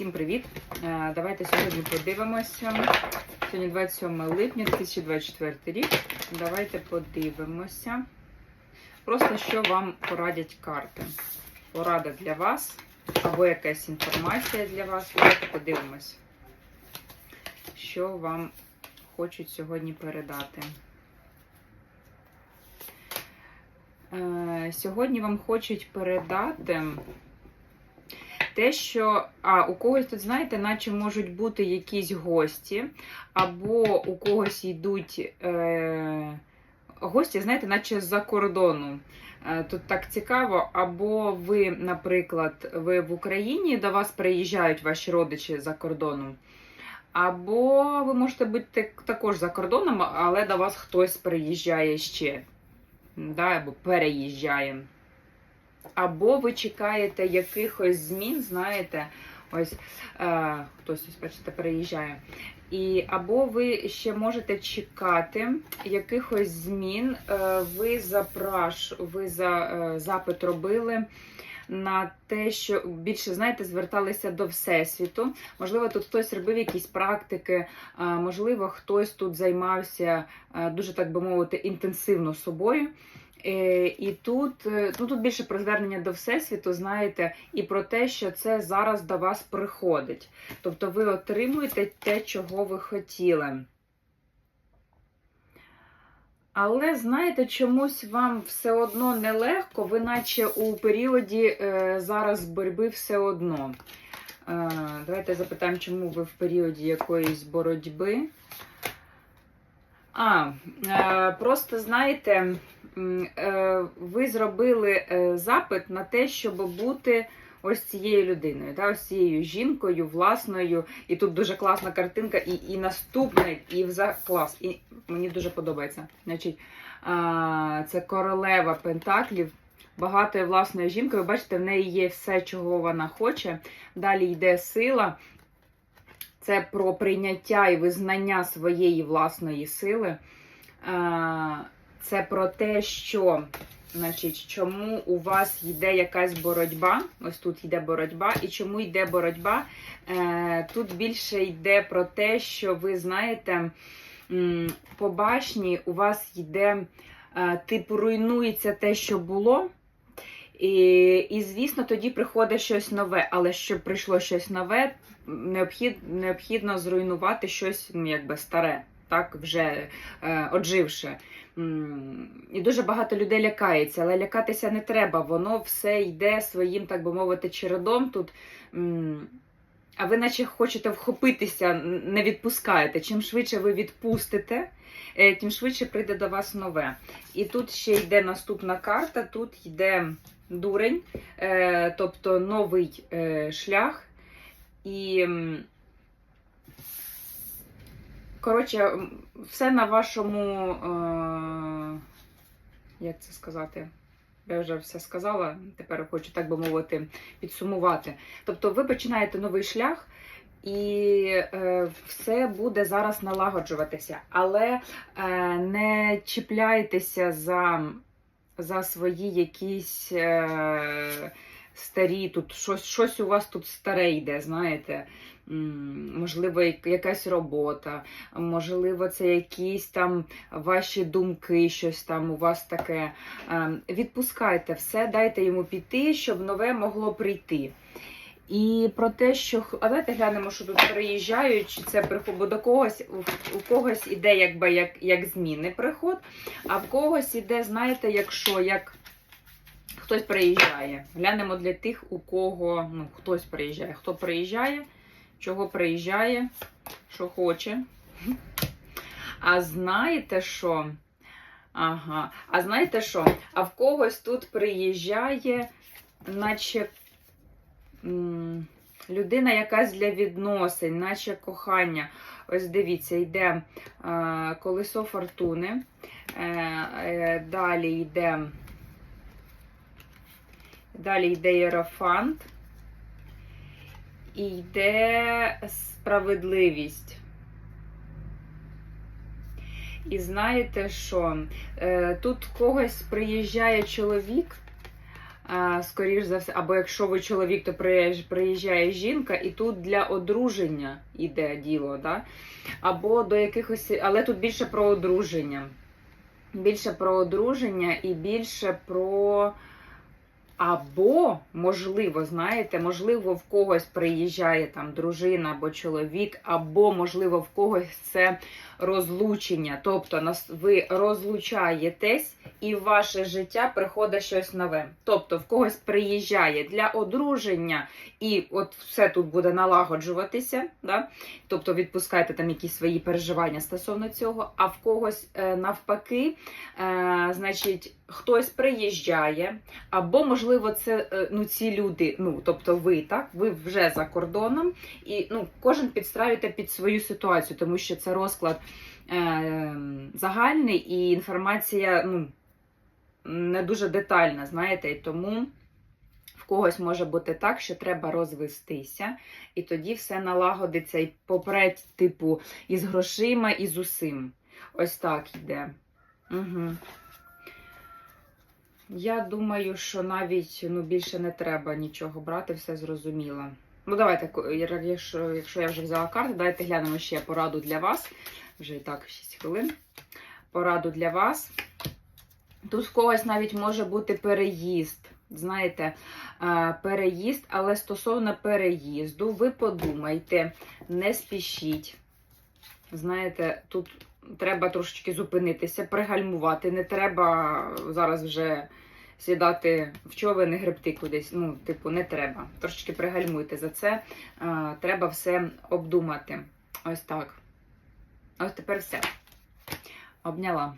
Всім привіт! Е, Давайте сьогодні подивимося. Сьогодні 27 липня 2024 рік. Давайте подивимося. Просто що вам порадять карти. Порада для вас або якась інформація для вас. Давайте подивимось, що вам хочуть сьогодні передати. Е, Сьогодні вам хочуть передати те, що а, у когось тут, знаєте, наче можуть бути якісь гості, або у когось йдуть е, гості, знаєте, наче з-за кордону. Е, Тут так цікаво, або ви, наприклад, ви в Україні, до вас приїжджають ваші родичі за кордоном. Або ви можете бути також за кордоном, але до вас хтось приїжджає ще, да, або переїжджає. Або ви чекаєте якихось змін, знаєте, ось е, хтось ось, бачите, переїжджає. І або ви ще можете чекати якихось змін. Е, ви запраш, ви за е, запит робили на те, що більше знаєте, зверталися до всесвіту. Можливо, тут хтось робив якісь практики, е, можливо, хтось тут займався е, дуже так би мовити інтенсивно собою. Е, І тут, е, ну, тут більше про звернення до Всесвіту, знаєте, і про те, що це зараз до вас приходить. Тобто ви отримуєте те, чого ви хотіли. Але, знаєте, чомусь вам все одно нелегко, ви наче у періоді е, зараз боротьби все одно. Давайте запитаємо, чому ви в періоді якоїсь боротьби. А, е, просто знаєте, е, ви зробили е, запит на те, щоб бути ось цією людиною, та, ось цією жінкою, власною. І тут дуже класна картинка, і, і наступна, і вза клас. І мені дуже подобається. Значить, це королева Пентаклів. Багатою власною жінкою, бачите, в неї є все, чого вона хоче. Далі йде сила. Це про прийняття і визнання своєї власної сили. Це про те, що, значить, чому у вас йде якась боротьба. Ось тут йде боротьба. І чому йде боротьба? Е, Тут більше йде про те, що ви знаєте, по башні у вас йде, е, типу, руйнується те, що було. І, і, звісно, тоді приходить щось нове. Але щоб прийшло щось нове, необхід, необхідно зруйнувати щось ну, якби старе, так вже е, одживше. І дуже багато людей лякається, але лякатися не треба. Воно все йде своїм, так би мовити, чередом тут. А ви наче хочете вхопитися, не відпускаєте. Чим швидше ви відпустите, е, тим швидше прийде до вас нове. І тут ще йде наступна карта, тут йде дурень, е, тобто новий е, шлях. І, коротше, все на вашому, як це сказати? Я вже все сказала, тепер хочу, так би мовити, підсумувати. Тобто ви починаєте новий шлях, і е, все буде зараз налагоджуватися. Але е, не чіпляйтеся за, за свої якісь е, старі, тут щось, щось у вас тут старе йде, знаєте. Можливо, якась робота, можливо, це якісь там ваші думки, щось там у вас таке. Е, Відпускайте все, дайте йому піти, щоб нове могло прийти. І про те, що а давайте глянемо, що тут приїжджають, чи це приход, бо до когось у- когось іде якби як, як змінний приход, а в когось іде, знаєте, якщо як хтось приїжджає. Глянемо для тих, у кого ну, хтось приїжджає. Хто приїжджає, чого приїжджає, що хоче. А знаєте що? Ага, а знаєте що? А в когось тут приїжджає, наче людина якась для відносин, наче кохання. Ось дивіться, йде е, колесо фортуни. Е, е, далі йде. Далі йде Єрофант. І йде справедливість. І знаєте що? Е, Тут когось приїжджає чоловік, скоріш за все, або якщо ви чоловік, то приїжджає жінка, і тут для одруження іде діло, да? або до якихось, але тут більше про одруження. Більше про одруження і більше про. Або, можливо, знаєте, можливо, в когось приїжджає там дружина або чоловік, або, можливо, в когось це розлучення. Тобто ви розлучаєтесь, і в ваше життя приходить щось нове. Тобто, в когось приїжджає для одруження, і от все тут буде налагоджуватися. Да? Тобто відпускайте там якісь свої переживання стосовно цього, а в когось е, навпаки, е, значить, хтось приїжджає, або, можливо, це е, ну, ці люди, ну, тобто ви, так, ви вже за кордоном, і ну, кожен підстраюєте під свою ситуацію, тому що це розклад е, загальний і інформація ну, не дуже детальна, знаєте, і тому. Когось може бути так, що треба розвестися, і тоді все налагодиться і попреть, типу, і з грошима, і з усім. Ось так йде. Угу. Я думаю, що навіть ну, більше не треба нічого брати, все зрозуміло. Ну, давайте, якщо, якщо я вже взяла карту, давайте глянемо ще пораду для вас. Вже і так 6 хвилин. Пораду для вас. Тут в когось навіть може бути переїзд. Знаєте, е, переїзд, але стосовно переїзду, ви подумайте, не спішіть. Знаєте, тут треба трошечки зупинитися, пригальмувати. Не треба зараз вже сідати в човен і гребти кудись. Ну, типу, не треба. Трошечки пригальмуйте за це. Треба все обдумати. Ось так. Ось тепер все. Обняла.